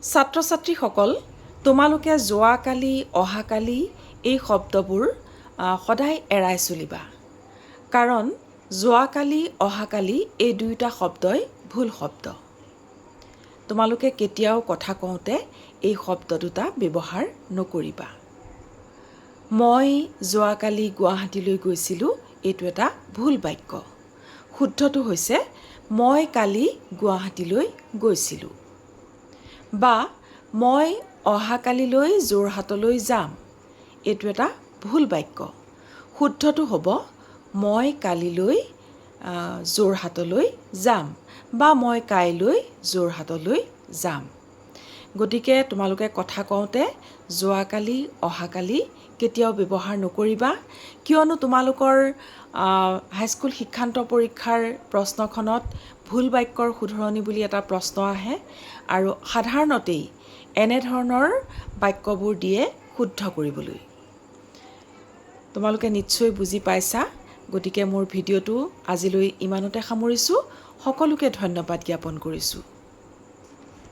ছাত্ৰ ছাত্ৰীসকল তোমালোকে যোৱাকালি অহাকালি এই শব্দবোৰ সদায় এৰাই চলিবা। কাৰণ যোৱাকালি অহাকালি এই দুয়োটা শব্দই ভুল শব্দ। তোমালোকে কেতিয়াও কথা কওঁতে এই শব্দ দুটা ব্যৱহাৰ নকৰিবা। মই যোৱাকালি গুৱাহাটীলৈ গৈছিলোঁ এইটো এটা ভুল বাক্য। শুদ্ধটো হৈছে মই কালি গুৱাহাটীলৈ গৈছিলোঁ। বা মই অহাকালিলৈ যোৰহাটলৈ যাম। এইটো এটা ভুল বাক্য। শুদ্ধটো হ'ব মই কালিলৈ যোৰহাটলৈ যাম বা মই কাইলৈ যোৰহাটলৈ যাম। গতিকে তোমালোকে কথা কওঁতে যোৱাকালি অহাকালি কেতিয়াও ব্যৱহাৰ নকৰিবা। কিয়নো তোমালোকৰ হাইস্কুল শিক্ষান্ত পৰীক্ষাৰ প্ৰশ্নখনত ভুল বাক্যৰ শুধৰণি বুলি এটা প্ৰশ্ন আহে আৰু সাধাৰণতেই এনেধৰণৰ বাক্যবোৰ দিয়ে শুদ্ধ কৰিবলৈ। তোমালোকে নিশ্চয় বুজি পাইছা গতিকে মোৰ ভিডিঅ'টো আজিলৈ ইমানতে সামৰিছোঁ। সকলোকে ধন্যবাদ জ্ঞাপন কৰিছোঁ।